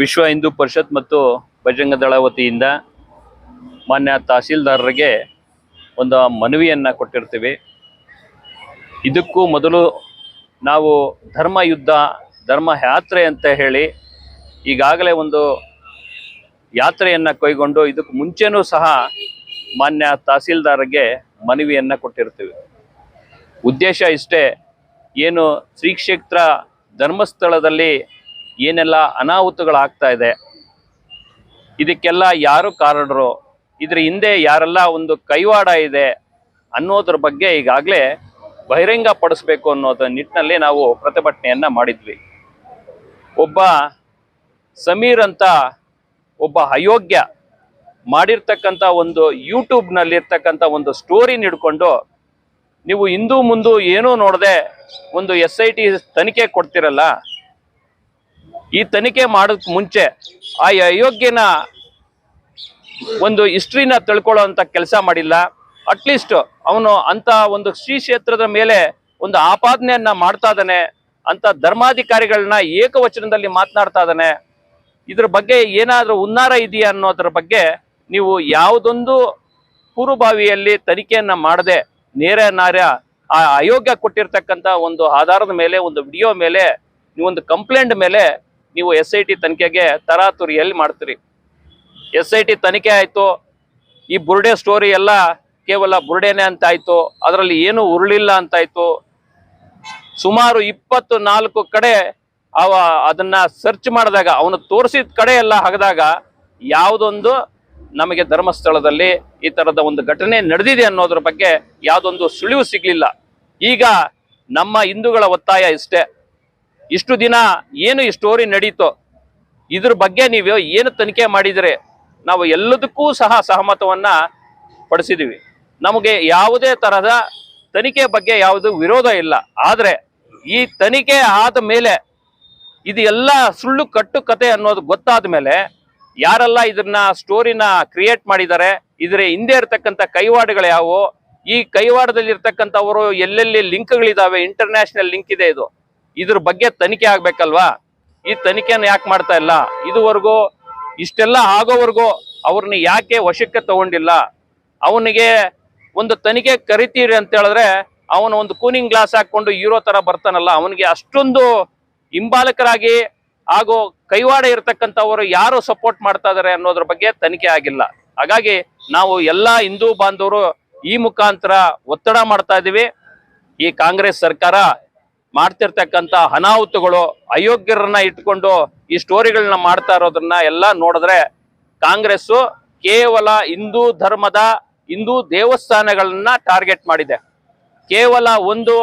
ವಿಶ್ವ ಹಿಂದೂ ಪರಿಷತ್ ಮತ್ತು ಬಜರಂಗ ವತಿಯಿಂದ ಮಾನ್ಯ ತಹಸೀಲ್ದಾರರಿಗೆ ಒಂದು ಮನವಿಯನ್ನು ಕೊಟ್ಟಿರ್ತೀವಿ. ಇದಕ್ಕೂ ಮೊದಲು ನಾವು ಧರ್ಮ ಯುದ್ಧ, ಧರ್ಮ ಯಾತ್ರೆ ಅಂತ ಹೇಳಿ ಈಗಾಗಲೇ ಒಂದು ಯಾತ್ರೆಯನ್ನು ಕೈಗೊಂಡು ಇದಕ್ಕೆ ಮುಂಚೆನೂ ಸಹ ಮಾನ್ಯ ತಹಸೀಲ್ದಾರರಿಗೆ ಮನವಿಯನ್ನು ಕೊಟ್ಟಿರ್ತೀವಿ. ಉದ್ದೇಶ ಇಷ್ಟೇ, ಏನು ಶ್ರೀ ಕ್ಷೇತ್ರ ಧರ್ಮಸ್ಥಳದಲ್ಲಿ ಏನೆಲ್ಲ ಅನಾಹುತಗಳಾಗ್ತಾ ಇದೆ, ಇದಕ್ಕೆಲ್ಲ ಯಾರು ಕಾರಣರು, ಇದ್ರ ಹಿಂದೆ ಯಾರೆಲ್ಲ ಒಂದು ಕೈವಾಡ ಇದೆ ಅನ್ನೋದ್ರ ಬಗ್ಗೆ ಈಗಾಗಲೇ ಬಹಿರಂಗ ಪಡಿಸ್ಬೇಕು ಅನ್ನೋದ ನಿಟ್ಟಿನಲ್ಲಿ ನಾವು ಪ್ರತಿಭಟನೆಯನ್ನ ಮಾಡಿದ್ವಿ. ಒಬ್ಬ ಸಮೀರ್ ಅಂತ ಒಬ್ಬ ಅಯೋಗ್ಯ ಮಾಡಿರ್ತಕ್ಕಂಥ ಒಂದು ಯೂಟ್ಯೂಬ್ನಲ್ಲಿರ್ತಕ್ಕಂಥ ಒಂದು ಸ್ಟೋರಿ ಹಿಡ್ಕೊಂಡು ನೀವು ಹಿಂದೂ ಮುಂದೂ ಏನೂ ನೋಡದೆ ಒಂದು ಎಸ್ ಐ ಟಿ ತನಿಖೆ ಕೊಡ್ತಿರಲ್ಲ ಈ ತನಿಖೆ ಮಾಡೋದ್ ಮುಂಚೆ ಆ ಅಯೋಗ್ಯನ ಒಂದು ಹಿಸ್ಟ್ರಿನ ತಿಳ್ಕೊಳ್ಳೋ ಅಂತ ಕೆಲಸ ಮಾಡಿಲ್ಲ. ಅಟ್ಲೀಸ್ಟ್ ಅವನು ಅಂತ ಒಂದು ಶ್ರೀ ಕ್ಷೇತ್ರದ ಮೇಲೆ ಒಂದು ಆಪಾದನೆಯನ್ನ ಮಾಡ್ತಾ ಇದ್ದಾನೆ. ಅಂತ ಧರ್ಮಾಧಿಕಾರಿಗಳನ್ನ ಏಕವಚನದಲ್ಲಿ ಮಾತನಾಡ್ತಾ ಇದ್ದಾನೆ. ಇದ್ರ ಬಗ್ಗೆ ಏನಾದರೂ ಉನ್ನಾರ ಇದೆಯಾ ಅನ್ನೋದ್ರ ಬಗ್ಗೆ ನೀವು ಯಾವುದೊಂದು ಪೂರ್ವಭಾವಿಯಲ್ಲಿ ತನಿಖೆಯನ್ನ ಮಾಡದೆ ನೇರ ನಾರ ಆ ಅಯೋಗ್ಯ ಕೊಟ್ಟಿರ್ತಕ್ಕಂಥ ಒಂದು ಆಧಾರದ ಮೇಲೆ, ಒಂದು ವಿಡಿಯೋ ಮೇಲೆ, ನೀವೊಂದು ಕಂಪ್ಲೇಂಟ್ ಮೇಲೆ ನೀವು ಎಸ್ ಐ ಟಿ ತನಿಖೆಗೆ ತರಾತುರಿಯಲ್ಲಿ ಮಾಡ್ತೀರಿ. ಎಸ್ ಐ ಟಿ ತನಿಖೆ ಆಯಿತು, ಈ ಬುರ್ಡೆ ಸ್ಟೋರಿ ಎಲ್ಲ ಕೇವಲ ಬುರುಡೆನೆ ಅಂತ ಆಯಿತು ಅದರಲ್ಲಿ ಏನು ಉರುಳಿಲ್ಲ ಅಂತಾಯಿತು. ಸುಮಾರು ಇಪ್ಪತ್ತು ನಾಲ್ಕು ಕಡೆ ಅವ ಅದನ್ನ ಸರ್ಚ್ ಮಾಡಿದಾಗ, ಅವನು ತೋರಿಸಿದ ಕಡೆ ಎಲ್ಲ ಹಗದಾಗ ಯಾವುದೊಂದು ನಮಗೆ ಧರ್ಮಸ್ಥಳದಲ್ಲಿ ಈ ತರದ ಒಂದು ಘಟನೆ ನಡೆದಿದೆ ಅನ್ನೋದ್ರ ಬಗ್ಗೆ ಯಾವುದೊಂದು ಸುಳಿವು ಸಿಗ್ಲಿಲ್ಲ. ಈಗ ನಮ್ಮ ಹಿಂದೂಗಳ ಒತ್ತಾಯ ಇಷ್ಟೇ. ಇಷ್ಟು ದಿನ ಏನು ಈ ಸ್ಟೋರಿ ನಡೀತೋ, ಇದ್ರ ಬಗ್ಗೆ ನೀವು ಏನು ತನಿಖೆ ಮಾಡಿದರೆ ನಾವು ಎಲ್ಲದಕ್ಕೂ ಸಹ ಸಹಮತವನ್ನ ಪಡಿಸಿದೀವಿ. ನಮಗೆ ಯಾವುದೇ ತರಹದ ತನಿಖೆ ಬಗ್ಗೆ ಯಾವುದು ವಿರೋಧ ಇಲ್ಲ. ಆದರೆ ಈ ತನಿಖೆ ಆದ ಮೇಲೆ ಇದು ಎಲ್ಲ ಸುಳ್ಳು ಕಟ್ಟು ಕತೆ ಅನ್ನೋದು ಗೊತ್ತಾದ ಮೇಲೆ ಯಾರೆಲ್ಲ ಇದನ್ನ ಸ್ಟೋರಿನ ಕ್ರಿಯೇಟ್ ಮಾಡಿದ್ದಾರೆ, ಇದರ ಹಿಂದೆ ಇರತಕ್ಕಂಥ ಕೈವಾಡಗಳು ಯಾವುವು? ಈ ಕೈವಾಡದಲ್ಲಿ ಇರ್ತಕ್ಕಂಥವರು ಎಲ್ಲೆಲ್ಲಿ ಲಿಂಕ್ಗಳಿದಾವೆ? ಇಂಟರ್ನ್ಯಾಷನಲ್ ಲಿಂಕ್ ಇದೆ ಇದು. ಇದ್ರ ಬಗ್ಗೆ ತನಿಖೆ ಆಗ್ಬೇಕಲ್ವಾ? ಈ ತನಿಖೆಯನ್ನು ಯಾಕೆ ಮಾಡ್ತಾ ಇಲ್ಲ? ಇದುವರೆಗೂ ಇಷ್ಟೆಲ್ಲ ಆಗೋವರೆಗೂ ಅವ್ರನ್ನ ಯಾಕೆ ವಶಕ್ಕೆ ತಗೊಂಡಿಲ್ಲ? ಅವನಿಗೆ ಒಂದು ತನಿಖೆ ಕರಿತೀರಿ ಅಂತ ಹೇಳಿದ್ರೆ ಅವನು ಒಂದು ಕೂನಿಂಗ್ ಗ್ಲಾಸ್ ಹಾಕೊಂಡು ಹೀರೋ ತರ ಬರ್ತಾನಲ್ಲ, ಅವನಿಗೆ ಅಷ್ಟೊಂದು ಹಿಂಬಾಲಕರಾಗಿ ಹಾಗೂ ಕೈವಾಡ ಇರತಕ್ಕಂಥವರು ಯಾರು ಸಪೋರ್ಟ್ ಮಾಡ್ತಾ ಇದಾರೆ ಅನ್ನೋದ್ರ ಬಗ್ಗೆ ತನಿಖೆ ಆಗಿಲ್ಲ. ಹಾಗಾಗಿ ನಾವು ಎಲ್ಲ ಹಿಂದೂ ಬಾಂಧವರು ಈ ಮುಖಾಂತರ ಒತ್ತಡ ಮಾಡ್ತಾ ಇದ್ದೀವಿ ಈ ಕಾಂಗ್ರೆಸ್ ಸರ್ಕಾರ ಮಾಡ್ತಿರ್ತಕ್ಕಂಥ ಅನಾಹುತಗಳು ಅಯೋಗ್ಯರನ್ನ ಇಟ್ಕೊಂಡು ಈ ಸ್ಟೋರಿಗಳನ್ನ ಮಾಡ್ತಾ ಇರೋದನ್ನ ಎಲ್ಲ ನೋಡಿದ್ರೆ ಕಾಂಗ್ರೆಸ್ಸು ಕೇವಲ ಹಿಂದೂ ಧರ್ಮದ ಹಿಂದೂ ದೇವಸ್ಥಾನಗಳನ್ನ ಟಾರ್ಗೆಟ್ ಮಾಡಿದೆ. ಕೇವಲ ಒಂದು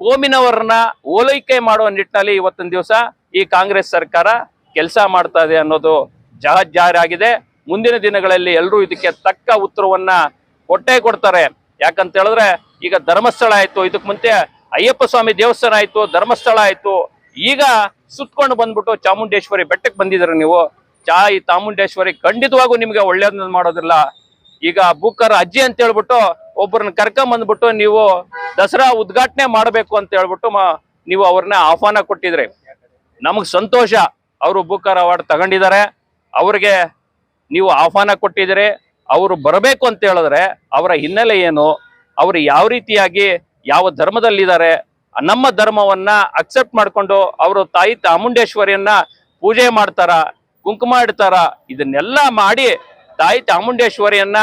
ಕೋಮಿನವರನ್ನ ಓಲೈಕೆ ಮಾಡುವ ನಿಟ್ಟಿನಲ್ಲಿ ಇವತ್ತಿನ ದಿವಸ ಈ ಕಾಂಗ್ರೆಸ್ ಸರ್ಕಾರ ಕೆಲಸ ಮಾಡ್ತಾ ಇದೆ ಅನ್ನೋದು ಜಹಜಾರಾಗಿದೆ ಮುಂದಿನ ದಿನಗಳಲ್ಲಿ ಎಲ್ಲರೂ ಇದಕ್ಕೆ ತಕ್ಕ ಉತ್ತರವನ್ನ ಕೊಟ್ಟೇ ಕೊಡ್ತಾರೆ. ಯಾಕಂತ ಹೇಳಿದ್ರೆ ಈಗ ಧರ್ಮಸ್ಥಳ ಆಯ್ತು ಇದಕ್ಕೆ ಮುಂಚೆ ಅಯ್ಯಪ್ಪ ಸ್ವಾಮಿ ದೇವಸ್ಥಾನ ಆಯ್ತು, ಧರ್ಮಸ್ಥಳ ಆಯ್ತು, ಈಗ ಸುತ್ಕೊಂಡು ಬಂದ್ಬಿಟ್ಟು ಚಾಮುಂಡೇಶ್ವರಿ ಬೆಟ್ಟಕ್ಕೆ ಬಂದಿದ್ದೀರ ನೀವು. ಚಾ ಈ ಚಾಮುಂಡೇಶ್ವರಿ ಖಂಡಿತವಾಗೂ ನಿಮ್ಗೆ ಒಳ್ಳೇದನ್ನ ಮಾಡೋದಿಲ್ಲ. ಈಗ ಬುಕ್ಕರ್ ಅಜ್ಜಿ ಅಂತ ಹೇಳ್ಬಿಟ್ಟು ಒಬ್ಬರನ್ನ ಕರ್ಕೊಂಡ್ ಬಂದ್ಬಿಟ್ಟು ನೀವು ದಸರಾ ಉದ್ಘಾಟನೆ ಮಾಡಬೇಕು ಅಂತ ಹೇಳ್ಬಿಟ್ಟು ನೀವು ಅವ್ರನ್ನ ಆಹ್ವಾನ ಕೊಟ್ಟಿದ್ರಿ. ನಮಗ್ ಸಂತೋಷ. ಅವರು ಬುಕ್ಕರ್ ಅವಾರ್ಡ್ ತಗೊಂಡಿದ್ದಾರೆ. ಅವ್ರಿಗೆ ನೀವು ಆಹ್ವಾನ ಕೊಟ್ಟಿದ್ದೀರಿ. ಅವರು ಬರಬೇಕು ಅಂತ ಹೇಳಿದ್ರೆ ಅವರ ಹಿನ್ನೆಲೆ ಏನು? ಅವರು ಯಾವ ರೀತಿಯಾಗಿ ಯಾವ ಧರ್ಮದಲ್ಲಿದ್ದಾರೆ, ನಮ್ಮ ಧರ್ಮವನ್ನ ಅಕ್ಸೆಪ್ಟ್ ಮಾಡ್ಕೊಂಡು ಅವರು ತಾಯಿ ಚಾಮುಂಡೇಶ್ವರಿಯನ್ನ ಪೂಜೆ ಮಾಡ್ತಾರ, ಕುಂಕುಮ ಇಡ್ತಾರ, ಇದನ್ನೆಲ್ಲ ಮಾಡಿ ತಾಯಿ ಚಾಮುಂಡೇಶ್ವರಿಯನ್ನ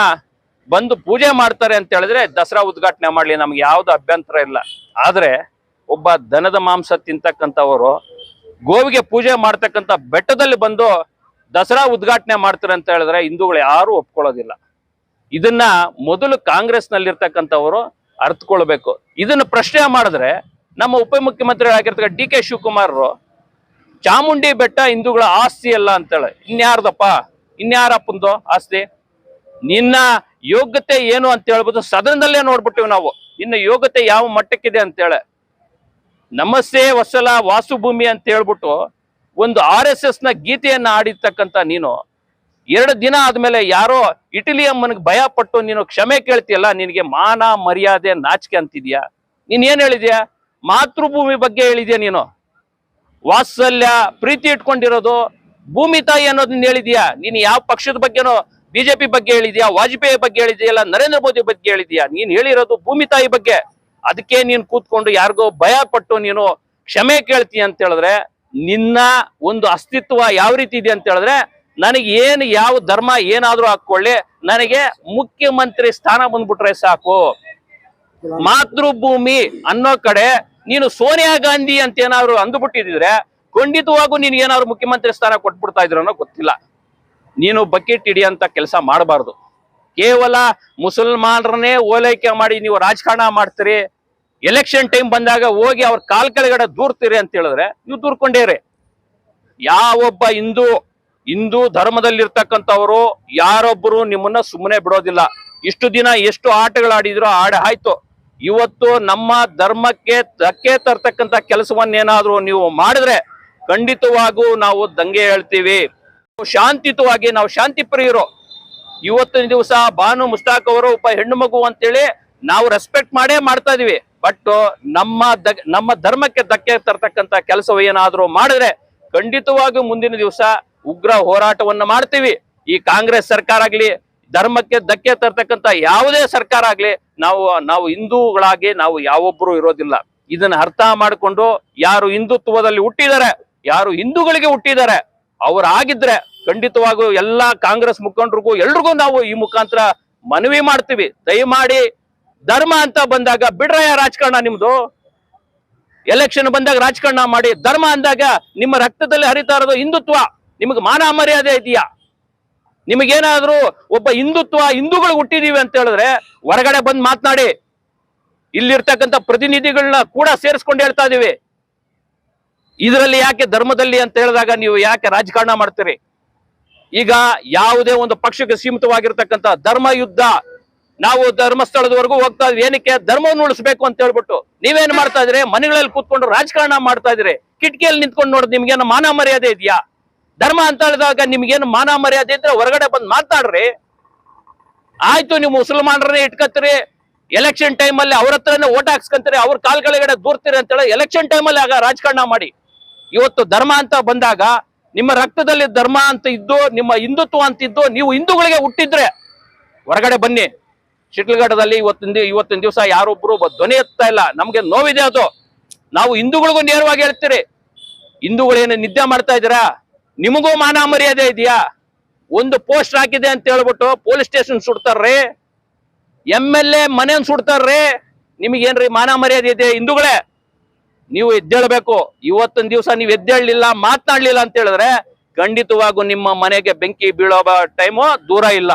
ಬಂದು ಪೂಜೆ ಮಾಡ್ತಾರೆ ಅಂತ ಹೇಳಿದ್ರೆ ದಸರಾ ಉದ್ಘಾಟನೆ ಮಾಡ್ಲಿ, ನಮ್ಗೆ ಯಾವ್ದು ಅಭ್ಯಂತರ ಇಲ್ಲ. ಆದ್ರೆ ಒಬ್ಬ ದನದ ಮಾಂಸ ತಿಂತಕ್ಕಂಥವರು ಗೋವಿಗೆ ಪೂಜೆ ಮಾಡ್ತಕ್ಕಂಥ ಬೆಟ್ಟದಲ್ಲಿ ಬಂದು ದಸರಾ ಉದ್ಘಾಟನೆ ಮಾಡ್ತಾರೆ ಅಂತ ಹೇಳಿದ್ರೆ ಹಿಂದೂಗಳು ಯಾರು ಒಪ್ಕೊಳ್ಳೋದಿಲ್ಲ. ಇದನ್ನ ಮೊದಲು ಕಾಂಗ್ರೆಸ್ ನಲ್ಲಿರ್ತಕ್ಕಂಥವರು ಅರ್ಥಕೊಳ್ಬೇಕು ಇದನ್ನ ಪ್ರಶ್ನೆ ಮಾಡಿದ್ರೆ ನಮ್ಮ ಉಪಮುಖ್ಯಮಂತ್ರಿ ಆಗಿರ್ತಕ್ಕ ಡಿ ಕೆ ಶಿವಕುಮಾರರು, ಚಾಮುಂಡಿ ಬೆಟ್ಟ ಹಿಂದೂಗಳ ಆಸ್ತಿ ಅಲ್ಲ ಅಂತೇಳಿ, ಇನ್ಯಾರ್ದಪ್ಪ, ಇನ್ಯಾರಪ್ಪಂದು ಆಸ್ತಿ? ನಿನ್ನ ಯೋಗ್ಯತೆ ಏನು ಅಂತ ಹೇಳ್ಬೋದು ಸದನದಲ್ಲೇ ನೋಡ್ಬಿಟ್ಟಿವಿ ನಾವು. ನಿನ್ನ ಯೋಗ್ಯತೆ ಯಾವ ಮಟ್ಟಕ್ಕಿದೆ ಅಂತೇಳಿ. ನಮಸ್ತೆ ವಸಲ ವಾಸುಭೂಮಿ ಅಂತ ಹೇಳ್ಬಿಟ್ಟು ಒಂದು ಆರ್ ಎಸ್ ಎಸ್ನ ಗೀತೆಯನ್ನ ಆಡಿರ್ತಕ್ಕಂಥ ನೀನು ಎರಡು ದಿನ ಆದ್ಮೇಲೆ ಯಾರೋ ಇಟಲಿ ಅಮ್ಮನಿಗೆ ಭಯ ಪಟ್ಟು, ನೀನು ಕ್ಷಮೆ ಕೇಳ್ತೀಯಲ್ಲ, ನಿನಗೆ ಮಾನ ಮರ್ಯಾದೆ ನಾಚಿಕೆ ಅಂತಿದ್ಯಾ? ನೀನ್ ಏನ್ ಹೇಳಿದ್ಯಾ? ಮಾತೃಭೂಮಿ ಬಗ್ಗೆ ಹೇಳಿದ್ಯಾ ನೀನು? ವಾತ್ಸಲ್ಯ, ಪ್ರೀತಿ ಇಟ್ಕೊಂಡಿರೋದು ಭೂಮಿ ತಾಯಿ ಅನ್ನೋದನ್ನ ಹೇಳಿದ್ಯಾ? ನೀನು ಯಾವ ಪಕ್ಷದ ಬಗ್ಗೆನೋ ಬಿಜೆಪಿ ಬಗ್ಗೆ ಹೇಳಿದ್ಯಾ? ವಾಜಪೇಯಿ ಬಗ್ಗೆ ಹೇಳಿದ್ಯಲ್ಲ ನರೇಂದ್ರ ಮೋದಿ ಬಗ್ಗೆ ಹೇಳಿದ್ಯಾ? ನೀನ್ ಹೇಳಿರೋದು ಭೂಮಿ ತಾಯಿ ಬಗ್ಗೆ. ಅದಕ್ಕೆ ನೀನ್ ಕೂತ್ಕೊಂಡು ಯಾರಿಗೋ ಭಯ ಪಟ್ಟು, ನೀನು ಕ್ಷಮೆ ಕೇಳ್ತೀಯ ಅಂತ ಹೇಳಿದ್ರೆ, ನಿನ್ನ ಒಂದು ಅಸ್ತಿತ್ವ ಯಾವ ರೀತಿ ಇದೆ ಅಂತ ಹೇಳಿದ್ರೆ ನನಗೆ ಏನು ಯಾವ ಧರ್ಮ ಏನಾದ್ರೂ ಹಾಕೊಳ್ಳಿ, ನನಗೆ ಮುಖ್ಯಮಂತ್ರಿ ಸ್ಥಾನ ಬಂದ್ಬಿಟ್ರೆ ಸಾಕು. ಮಾತೃಭೂಮಿ ಅನ್ನೋ ಕಡೆ ನೀನು ಸೋನಿಯಾ ಗಾಂಧಿ ಅಂತ ಏನಾದ್ರು ಅಂದುಬಿಟ್ಟಿದ್ರೆ, ಖಂಡಿತವಾಗೂ ನೀನು ಏನಾದ್ರು ಮುಖ್ಯಮಂತ್ರಿ ಸ್ಥಾನ ಕೊಟ್ಬಿಡ್ತಾ ಇದ್ರು ಅನ್ನೋ ಗೊತ್ತಿಲ್ಲ. ನೀನು ಬಕೆಟ್ ಹಿಡಿಯಂತ ಕೆಲಸ ಮಾಡಬಾರ್ದು. ಕೇವಲ ಮುಸಲ್ಮಾನರನ್ನೇ ಓಲೈಕೆ ಮಾಡಿ ನೀವು ರಾಜಕಾರಣ ಮಾಡ್ತೀರಿ, ಎಲೆಕ್ಷನ್ ಟೈಮ್ ಬಂದಾಗ ಹೋಗಿ ಅವ್ರ ಕಾಲ್ ಕೆಳಗಡೆ ದೂರ್ತೀರಿ ಅಂತ ಹೇಳಿದ್ರೆ, ನೀವು ದೂರ್ಕೊಂಡೇರಿ ಯಾವೊಬ್ಬ ಹಿಂದೂ ಹಿಂದೂ ಧರ್ಮದಲ್ಲಿರ್ತಕ್ಕಂಥವರು ಯಾರೊಬ್ಬರು ನಿಮ್ಮನ್ನ ಸುಮ್ಮನೆ ಬಿಡೋದಿಲ್ಲ. ಇಷ್ಟು ದಿನ ಎಷ್ಟು ಆಟಗಳಾಡಿದ್ರು ಆಡ ಆಯ್ತು. ಇವತ್ತು ನಮ್ಮ ಧರ್ಮಕ್ಕೆ ಧಕ್ಕೆ ತರ್ತಕ್ಕಂಥ ಕೆಲಸವನ್ನೇನಾದ್ರೂ ನೀವು ಮಾಡಿದ್ರೆ ಖಂಡಿತವಾಗೂ ನಾವು ದಂಗೆ ಹೇಳ್ತೀವಿ. ಶಾಂತಿಯುತವಾಗಿ ನಾವು ಶಾಂತಿ ಪ್ರಿಯರು ಇವತ್ತಿನ ದಿವಸ ಬಾನು ಮುಸ್ತಾಕ್ ಅವರು ಒಬ್ಬ ಹೆಣ್ಣು ಮಗು ಅಂತೇಳಿ ನಾವು ರೆಸ್ಪೆಕ್ಟ್ ಮಾಡೇ ಮಾಡ್ತಾ ಇದೀವಿ. ಬಟ್ ನಮ್ಮ ನಮ್ಮ ಧರ್ಮಕ್ಕೆ ಧಕ್ಕೆ ತರ್ತಕ್ಕಂಥ ಕೆಲಸವೇನಾದ್ರೂ ಮಾಡಿದ್ರೆ ಖಂಡಿತವಾಗಿ ಮುಂದಿನ ದಿವಸ ಉಗ್ರ ಹೋರಾಟವನ್ನ ಮಾಡ್ತೀವಿ. ಈ ಕಾಂಗ್ರೆಸ್ ಸರ್ಕಾರ ಆಗ್ಲಿ, ಧರ್ಮಕ್ಕೆ ಧಕ್ಕೆ ತರ್ತಕ್ಕಂಥ ಯಾವುದೇ ಸರ್ಕಾರ ಆಗ್ಲಿ, ನಾವು ನಾವು ಹಿಂದೂಗಳಾಗಿ ನಾವು ಯಾವೊಬ್ರು ಇರೋದಿಲ್ಲ. ಇದನ್ನ ಅರ್ಥ ಮಾಡಿಕೊಂಡು ಯಾರು ಹಿಂದುತ್ವದಲ್ಲಿ ಹುಟ್ಟಿದ್ದಾರೆ ಯಾರು ಹಿಂದೂಗಳಿಗೆ ಹುಟ್ಟಿದ್ದಾರೆ ಅವ್ರು ಆಗಿದ್ರೆ ಖಂಡಿತವಾಗೂ ಎಲ್ಲಾ ಕಾಂಗ್ರೆಸ್ ಮುಖಂಡರಿಗೂ ಎಲ್ರಿಗೂ ನಾವು ಈ ಮುಖಾಂತರ ಮನವಿ ಮಾಡ್ತೀವಿ. ದಯಮಾಡಿ ಧರ್ಮ ಅಂತ ಬಂದಾಗ ಬಿಡ್ರಯ್ಯ ರಾಜಕಾರಣ ನಿಮ್ದು. ಎಲೆಕ್ಷನ್ ಬಂದಾಗ ರಾಜಕಾರಣ ಮಾಡಿ, ಧರ್ಮ ಅಂದಾಗ ನಿಮ್ಮ ರಕ್ತದಲ್ಲಿ ಹರಿತಾ ಇರೋದು ಹಿಂದುತ್ವ. ನಿಮಗೆ ಮಾನ ಮರ್ಯಾದೆ ಇದೆಯಾ? ನಿಮಗೇನಾದ್ರೂ ಒಬ್ಬ ಹಿಂದುತ್ವ, ಹಿಂದೂಗಳು ಹುಟ್ಟಿದೀವಿ ಅಂತ ಹೇಳಿದ್ರೆ ಹೊರಗಡೆ ಬಂದ್ ಮಾತನಾಡಿ. ಇಲ್ಲಿರ್ತಕ್ಕಂಥ ಪ್ರತಿನಿಧಿಗಳನ್ನ ಕೂಡ ಸೇರಿಸ್ಕೊಂಡು ಹೇಳ್ತಾ ಇದೀವಿ. ಇದರಲ್ಲಿ ಯಾಕೆ ಧರ್ಮದಲ್ಲಿ ಅಂತ ಹೇಳಿದಾಗ ನೀವು ಯಾಕೆ ರಾಜಕಾರಣ ಮಾಡ್ತೀರಿ? ಈಗ ಯಾವುದೇ ಒಂದು ಪಕ್ಷಕ್ಕೆ ಸೀಮಿತವಾಗಿರ್ತಕ್ಕಂಥ ಧರ್ಮ ಯುದ್ಧ, ನಾವು ಧರ್ಮಸ್ಥಳದವರೆಗೂ ಹೋಗ್ತಾ ಇದ್ವಿ. ಏನಕ್ಕೆ? ಧರ್ಮವನ್ನು ಉಳಿಸ್ಬೇಕು ಅಂತ ಹೇಳ್ಬಿಟ್ಟು. ನೀವೇನ್ ಮಾಡ್ತಾ ಇದ್ರೆ ಮನೆಗಳಲ್ಲಿ ಕೂತ್ಕೊಂಡು ರಾಜಕಾರಣ ಮಾಡ್ತಾ ಇದ್ರಿ ಕಿಟಕಿಯಲ್ಲಿ ನಿಂತ್ಕೊಂಡು ನೋಡಿದ್ ನಿಮ್ಗೆ ಮಾನ ಮರ್ಯಾದೆ ಇದೆಯಾ? ಧರ್ಮ ಅಂತ ಹೇಳಿದಾಗ ನಿಮ್ಗೇನು ಮಾನ ಮರ್ಯಾದೆ ಇದ್ರೆ ಹೊರಗಡೆ ಬಂದು ಮಾತಾಡ್ರಿ. ಆಯ್ತು, ನೀವು ಮುಸಲ್ಮಾನರನ್ನೇ ಇಟ್ಕತ್ತೀರಿ ಎಲೆಕ್ಷನ್ ಟೈಮಲ್ಲಿ ಅವ್ರ ಹತ್ರನೇ ಓಟ್ ಹಾಕ್ಸ್ಕೊಂತೀರಿ, ಅವ್ರ ಕಾಲ್ ಕೆಳಗಡೆ ದೂರ್ತೀರಿ ಅಂತ ಹೇಳಿ ಎಲೆಕ್ಷನ್ ಟೈಮಲ್ಲಿ ಆಗ ರಾಜಕಾರಣ ಮಾಡಿ. ಇವತ್ತು ಧರ್ಮ ಅಂತ ಬಂದಾಗ, ನಿಮ್ಮ ರಕ್ತದಲ್ಲಿ ಧರ್ಮ ಅಂತ ಇದ್ದು, ನಿಮ್ಮ ಹಿಂದುತ್ವ ಅಂತ ಇದ್ದು, ನೀವು ಹಿಂದೂಗಳಿಗೆ ಹುಟ್ಟಿದ್ರೆ, ಹೊರಗಡೆ ಬನ್ನಿ. ಶಿಟ್ಲಘಟ್ಟದಲ್ಲಿ ಇವತ್ತಿನ ಇವತ್ತಿನ ದಿವಸ ಯಾರೊಬ್ರು ಧ್ವನಿ ಎತ್ತಾ ಇಲ್ಲ. ನಮ್ಗೆ ನೋವಿದೆ ಅದು. ನಾವು ಹಿಂದೂಗಳಿಗೂ ನೇರವಾಗಿ ಹೇಳ್ತೀರಿ. ಹಿಂದೂಗಳೇನು ನಿದ್ದೆ ಮಾಡ್ತಾ ಇದ್ದೀರಾ? ನಿಮಗೂ ಮಾನ ಮರ್ಯಾದೆ ಇದೆಯಾ? ಒಂದು ಪೋಸ್ಟ್ ಹಾಕಿದೆ ಅಂತ ಹೇಳ್ಬಿಟ್ಟು ಪೊಲೀಸ್ ಸ್ಟೇಷನ್ ಸುಡ್ತಾರ್ರಿ. ಎಂ ಎಲ್ ಎ ಮನೇನ್ ಸುಡ್ತಾರ್ರಿ. ನಿಮಗೇನ್ರಿ ಮಾನ ಮರ್ಯಾದೆ ಇದೆ ಹಿಂದೂಗಳೇ? ನೀವು ಎದ್ದೇಳ್ಬೇಕು. ಇವತ್ತಿನ ದಿವಸ ನೀವು ಎದ್ದೇಳಲಿಲ್ಲ, ಮಾತನಾಡ್ಲಿಲ್ಲ ಅಂತ ಹೇಳಿದ್ರೆ ಖಂಡಿತವಾಗೂ ನಿಮ್ಮ ಮನೆಗೆ ಬೆಂಕಿ ಬೀಳೋ ಟೈಮು ದೂರ ಇಲ್ಲ.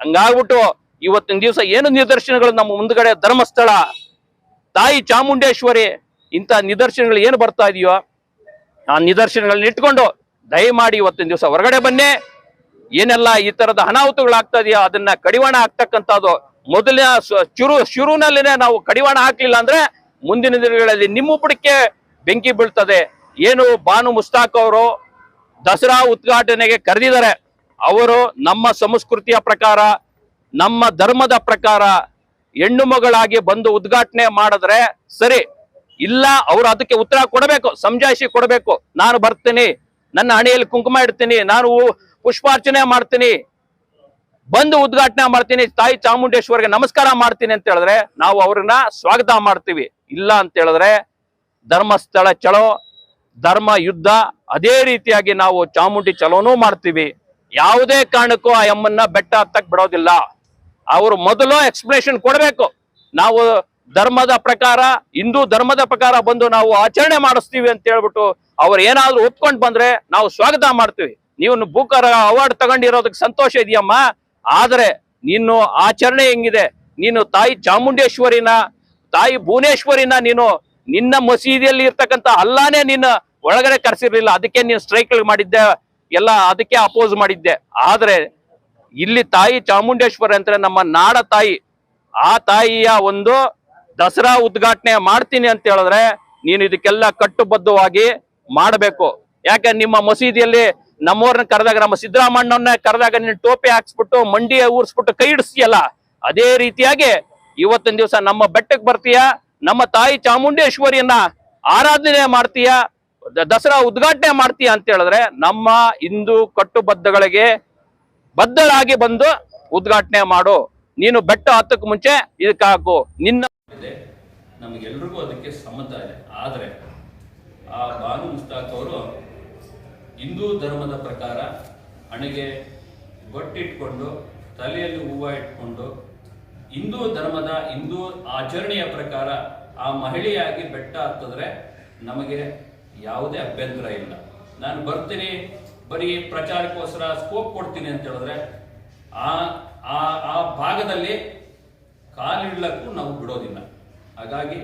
ಹಂಗಾಗ್ಬಿಟ್ಟು ಇವತ್ತಿನ ದಿವಸ ಏನು ನಿದರ್ಶನಗಳು ನಮ್ಮ ಮುಂದ್ಗಡೆ ಧರ್ಮಸ್ಥಳ? ತಾಯಿ ಚಾಮುಂಡೇಶ್ವರಿ ಇಂಥ ನಿದರ್ಶನಗಳು ಏನು ಬರ್ತಾ ಇದೆಯೋ, ಆ ನಿದರ್ಶನಗಳನ್ನ ಇಟ್ಕೊಂಡು ದಯಮಾಡಿ ಇವತ್ತಿನ ದಿವಸ ಹೊರಗಡೆ ಬನ್ನಿ. ಏನೆಲ್ಲ ಈ ತರದ ಅನಾಹುತಗಳಾಗ್ತಾ ಇದೆಯೋ ಅದನ್ನ ಕಡಿವಾಣ ಆಗ್ತಕ್ಕಂಥದ್ದು ಮೊದಲಿನ ಚುರು ಶುರು ಶುರುನಲ್ಲಿನೇ ನಾವು ಕಡಿವಾಣ ಹಾಕ್ಲಿಲ್ಲ ಅಂದ್ರೆ ಮುಂದಿನ ದಿನಗಳಲ್ಲಿ ನಿಮ್ಮ ಬುಡಕ್ಕೆ ಬೆಂಕಿ ಬೀಳ್ತದೆ. ಏನು ಬಾನು ಮುಸ್ತಾಕ್ ಅವರು ದಸರಾ ಉದ್ಘಾಟನೆಗೆ ಕರೆದಿದ್ದಾರೆ. ಅವರು ನಮ್ಮ ಸಂಸ್ಕೃತಿಯ ಪ್ರಕಾರ, ನಮ್ಮ ಧರ್ಮದ ಪ್ರಕಾರ ಹೆಣ್ಣು ಮಗಳಾಗಿ ಬಂದು ಉದ್ಘಾಟನೆ ಮಾಡಿದ್ರೆ ಸರಿ, ಇಲ್ಲ, ಅವರು ಅದಕ್ಕೆ ಉತ್ತರ ಕೊಡಬೇಕು ಸಂಜಾಯಿಸಿ ಕೊಡಬೇಕು, ನಾನು ಬರ್ತೀನಿ ನನ್ನ ಹಣೆಯಲ್ಲಿ ಕುಂಕುಮ ಇಡ್ತೀನಿ, ನಾನು ಪುಷ್ಪಾರ್ಚನೆ ಮಾಡ್ತೀನಿ, ಬಂದು ಉದ್ಘಾಟನೆ ಮಾಡ್ತೀನಿ, ತಾಯಿ ಚಾಮುಂಡೇಶ್ವರಿಗೆ ನಮಸ್ಕಾರ ಮಾಡ್ತೀನಿ ಅಂತ ಹೇಳಿದ್ರೆ ನಾವು ಅವ್ರನ್ನ ಸ್ವಾಗತ ಮಾಡ್ತೀವಿ. ಇಲ್ಲ ಅಂತ ಹೇಳಿದ್ರೆ ಧರ್ಮಸ್ಥಳ ಚಲೋ ಧರ್ಮ ಯುದ್ಧ, ಅದೇ ರೀತಿಯಾಗಿ ನಾವು ಚಾಮುಂಡಿ ಚಲೋನೂ ಮಾಡ್ತೀವಿ. ಯಾವುದೇ ಕಾರಣಕ್ಕೂ ಆ ಎಮ್ಮನ್ನ ಬೆಟ್ಟ ಹತ್ತಕ್ ಬಿಡೋದಿಲ್ಲ. ಅವರು ಮೊದಲು ಎಕ್ಸ್ಪ್ಲನೇಷನ್ ಕೊಡಬೇಕು. ನಾವು ಧರ್ಮದ ಪ್ರಕಾರ, ಹಿಂದೂ ಧರ್ಮದ ಪ್ರಕಾರ ಬಂದು ನಾವು ಆಚರಣೆ ಮಾಡಿಸ್ತೀವಿ ಅಂತ ಹೇಳ್ಬಿಟ್ಟು ಅವ್ರು ಏನಾದ್ರು ಒಪ್ಕೊಂಡ್ ಬಂದ್ರೆ ನಾವು ಸ್ವಾಗತ ಮಾಡ್ತೀವಿ. ನೀವು ಬೂಕರ್ ಅವಾರ್ಡ್ ತಗೊಂಡಿರೋದಕ್ಕೆ ಸಂತೋಷ ಇದೆಯಮ್ಮ? ಆದ್ರೆ ನೀನು ಆಚರಣೆ ಹೆಂಗಿದೆ? ನೀನು ತಾಯಿ ಚಾಮುಂಡೇಶ್ವರಿನ, ತಾಯಿ ಭುವನೇಶ್ವರಿನ ನೀನು ನಿನ್ನ ಮಸೀದಿಯಲ್ಲಿ ಇರ್ತಕ್ಕಂತ ಅಲ್ಲಾನೇ ನಿನ್ನ ಒಳಗಡೆ ಕರೆಸಿರ್ಲಿಲ್ಲ. ಅದಕ್ಕೆ ನೀನು ಸ್ಟ್ರೈಕ್ ಮಾಡಿದ್ದೆ, ಎಲ್ಲ ಅದಕ್ಕೆ ಅಪೋಸ್ ಮಾಡಿದ್ದೆ. ಆದ್ರೆ ಇಲ್ಲಿ ತಾಯಿ ಚಾಮುಂಡೇಶ್ವರಿ ಅಂದ್ರೆ ನಮ್ಮ ನಾಡ ತಾಯಿ. ಆ ತಾಯಿಯ ಒಂದು ದಸರಾ ಉದ್ಘಾಟನೆ ಮಾಡ್ತೀನಿ ಅಂತ ಹೇಳಿದ್ರೆ ನೀನು ಇದಕ್ಕೆಲ್ಲ ಕಟ್ಟುಬದ್ಧವಾಗಿ ಮಾಡಬೇಕು. ಯಾಕೆ ನಿಮ್ಮ ಮಸೀದಿಯಲ್ಲಿ ನಮ್ಮವ್ರನ್ನ ಕರೆದಾಗ, ನಮ್ಮ ಸಿದ್ದರಾಮಣ್ಣವ್ರನ್ನ ಕರೆದಾಗ ನೀನು ಟೋಪಿ ಹಾಕ್ಸ್ಬಿಟ್ಟು, ಮಂಡಿಯ ಊರ್ಸ್ಬಿಟ್ಟು ಕೈ ಹಿಡಿಸ್ತೀಯಲ್ಲ ಅದೇ ರೀತಿಯಾಗಿ ಇವತ್ತಿನ ದಿವಸ ನಮ್ಮ ಬೆಟ್ಟಕ್ಕೆ ಬರ್ತೀಯ? ನಮ್ಮ ತಾಯಿ ಚಾಮುಂಡೇಶ್ವರಿಯನ್ನ ಆರಾಧನೆ ಮಾಡ್ತೀಯ? ದಸರಾ ಉದ್ಘಾಟನೆ ಮಾಡ್ತೀಯ ಅಂತ ಹೇಳಿದ್ರೆ ನಮ್ಮ ಹಿಂದೂ ಕಟ್ಟುಬದ್ಧಗಳಿಗೆ ಬದ್ಧರಾಗಿ ಬಂದು ಉದ್ಘಾಟನೆ ಮಾಡು. ನೀನು ಬೆಟ್ಟ ಹತ್ತಕ್ಕೆ ಮುಂಚೆ ಇದಕ್ಕೆ ಹಾಕು ನಿನ್ನ ನಮಗೆಲ್ರಿಗೂ ಅದಕ್ಕೆ ಸಮ್ಮತ ಇದೆ. ಆದರೆ ಆ ಬಾನು ಮುಸ್ತಾಕ್ ಅವರು ಹಿಂದೂ ಧರ್ಮದ ಪ್ರಕಾರ ಹಣೆಗೆ ಬೊಟ್ಟಿಟ್ಕೊಂಡು, ತಲೆಯಲ್ಲಿ ಹೂವು ಇಟ್ಕೊಂಡು, ಹಿಂದೂ ಧರ್ಮದ ಹಿಂದೂ ಆಚರಣೆಯ ಪ್ರಕಾರ ಆ ಮಹಿಳೆಯಾಗಿ ಬೆಟ್ಟ ಹತ್ತಿದ್ರೆ ನಮಗೆ ಯಾವುದೇ ಅಭ್ಯಂತರ ಇಲ್ಲ. ನಾನು ಬರ್ತೀನಿ, ಬರೀ ಪ್ರಚಾರಕ್ಕೋಸ್ಕರ ಸ್ಕೋಪ್ ಕೊಡ್ತೀನಿ ಅಂತ ಹೇಳಿದ್ರೆ ಆ ಆ ಆ ಭಾಗದಲ್ಲಿ ಕಾಲಿಡ್ಲಕ್ಕೂ ನಾವು ಬಿಡೋದಿಲ್ಲ. ಹಾಗಾಗಿ